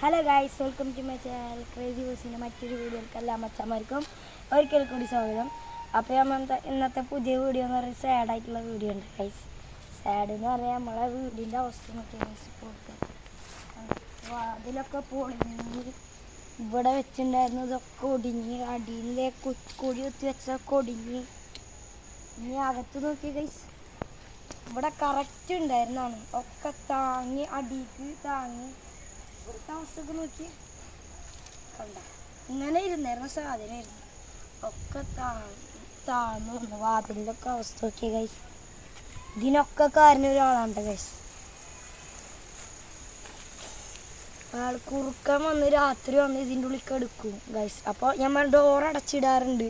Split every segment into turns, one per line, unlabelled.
Hello guys welcome to my channel crazy ബോസിന്റെ മറ്റൊരു വീഡിയോക്ക് എല്ലാ അമ്മച്ചമാർക്കും ഒരിക്കൽ കൂടി സ്വാഗതം. അപ്പോൾ നമ്മൾ ഇന്നത്തെ പുതിയ വീഡിയോ എന്ന് പറയുന്നത് സാഡായിട്ടുള്ള വീഡിയോ ഉണ്ട് ഗൈസ് സാഡ് എന്ന് പറയാൻ നമ്മളെ വീടിന്റെ അവസ്ഥ നോക്കിയാൽ അതിലൊക്കെ പൊളിഞ്ഞ് ഇവിടെ വെച്ചിട്ടുണ്ടായിരുന്നതൊക്കെ ഒടിഞ്ഞ് അടിയിലെ കൊടി കുത്തി വെച്ചതൊക്കെ ഒടിഞ്ഞ്. ഇനി അകത്ത് നോക്കിയ ഗൈസ് ഇവിടെ കറക്റ്റ് ഉണ്ടായിരുന്നാണ്. ഒക്കെ താങ്ങി അടിക്ക് താങ്ങി. ഇവിടുത്തെ അവസ്ഥക്ക് നോക്കി കണ്ട. ഇങ്ങനെ ഇരുന്നായിരുന്ന സാധനമായിരുന്നു. ഒക്കെ താ- താഴ്ന്നു വന്നു വാതിലിലൊക്കെ അവസ്ഥ നോക്കിയ കൈ ഇതിനൊക്കെ കാരണം ഒരാളാണ്ട കൈസ് അയാൾ കുറുക്കൻ വന്ന് രാത്രി വന്ന് ഇതിന്റെ ഉള്ളിൽ എടുക്കും ഗൈസ് അപ്പോൾ ഞമ്മ ഡോർ അടച്ചിടാറുണ്ട്.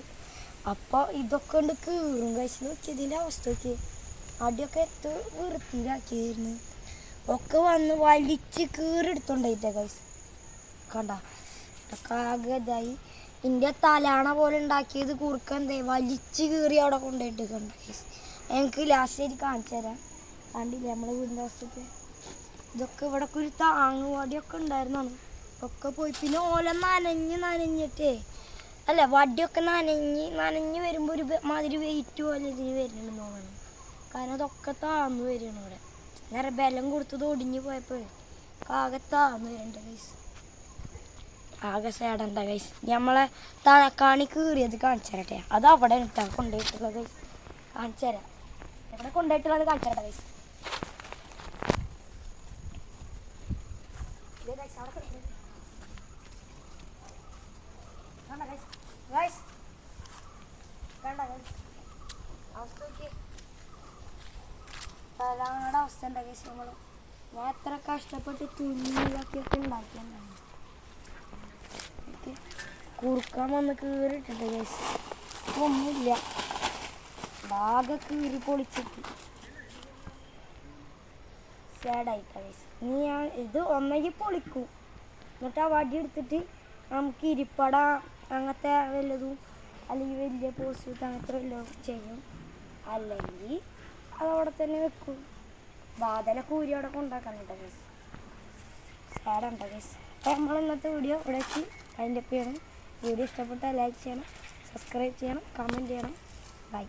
അപ്പോൾ ഇതൊക്കെ ഉണ്ട് കീറും ഗൈസ് നോക്കി ഇതിന്റെ അവസ്ഥ നോക്കി അടിയൊക്കെ എത്ര വൃത്തിയിലാക്കിയായിരുന്നു ഒക്കെ വന്ന് വലിച്ച് കീറെടുത്തോണ്ടായിട്ടേ ഗൈസ് കണ്ട ഇതായി എന്റെ തലാണ പോലെ ഉണ്ടാക്കിയത് കുറുക്കൻ ദേ വലിച്ച് കീറി അവിടെ കൊണ്ടുപോയിട്ട് കണ്ട ഗൈസ് എനിക്ക് ലാസ്റ്റ് ആയിട്ട് കാണിച്ചു തരാം. കണ്ടില്ലേ നമ്മളെ വീടിന്റെ ഇതൊക്കെ ഇവിടെ ഒരു താങ്ങുവടിയൊക്കെ ഉണ്ടായിരുന്നാണ്. ഒക്കെ പോയി. പിന്നെ ഓല നനഞ്ഞ് നനഞ്ഞിട്ടേ. അല്ല വടിയൊക്കെ നനഞ്ഞ് നനഞ്ഞ് വരുമ്പോൾ ഒരു മാതിരി വെയിറ്റ് പോലെ ഇതിന് വരുന്നുണ്ടെന്ന് തോന്നുന്നു കാരണം അതൊക്കെ താന്നു വരുന്നു ഇവിടെ നേരെ ബലം കൊടുത്തത് ഒടിഞ്ഞു പോയപ്പോൾ ആകെ താഴ്ന്നു വരണ്ട കൈസ് ആകെ സേടണ്ട കൈസ് നമ്മളെ തലക്കാണി കീറിയത് കാണിച്ചരട്ടെ അത് അവിടെ ഇട്ടാ കൊണ്ടുപോയിട്ടുള്ളത് കൈസ് എവിടെ കൊണ്ടുപോയിട്ടുള്ളത് കാണിച്ചു തരട്ടെ കൈസ് guys? Guys. കണ്ടോ guys? അവസ്ഥ നോക്കിയേ. തലാങ്ങയുടെ അവസ്ഥ ഉണ്ടാക്കിയ നമ്മൾ ഞാൻ എത്ര കഷ്ടപ്പെട്ട് തുണിയിലൊക്കെ ഉണ്ടാക്കിയതാണ് കുറുക്കാൻ വന്ന് കീറിയിട്ടുണ്ട് ഗൈസ് ഒന്നുമില്ല ആകെ കീറി പൊളിച്ചിട്ട്. സാഡായിട്ടാ ഗൈസ് ഇനി ഞാൻ ഇത് ഒന്നെങ്കിൽ പൊളിക്കും. എന്നിട്ട് ആ വടി എടുത്തിട്ട് നമുക്ക് ഇരിപ്പട അങ്ങനത്തെ വല്ലതും അല്ലെങ്കിൽ വലിയ പോസ്റ്റ് അങ്ങനത്തെ വല്ലതും ചെയ്യും. അല്ലെങ്കിൽ അതവിടെ തന്നെ വെക്കും. വാതല കൂരി അവിടെ കൊണ്ടാക്കാൻ കേട്ടോ ഗൈസ് ഗൈസ് അപ്പോൾ നമ്മൾ ഇന്നത്തെ വീഡിയോ ഇവിടെ എത്തി അതിന്റെ ചെയ്യണം. വീഡിയോ ഇഷ്ടപ്പെട്ടാൽ ലൈക്ക് ചെയ്യണം സബ്സ്ക്രൈബ് ചെയ്യണം കമന്റ് ചെയ്യണം. ബൈ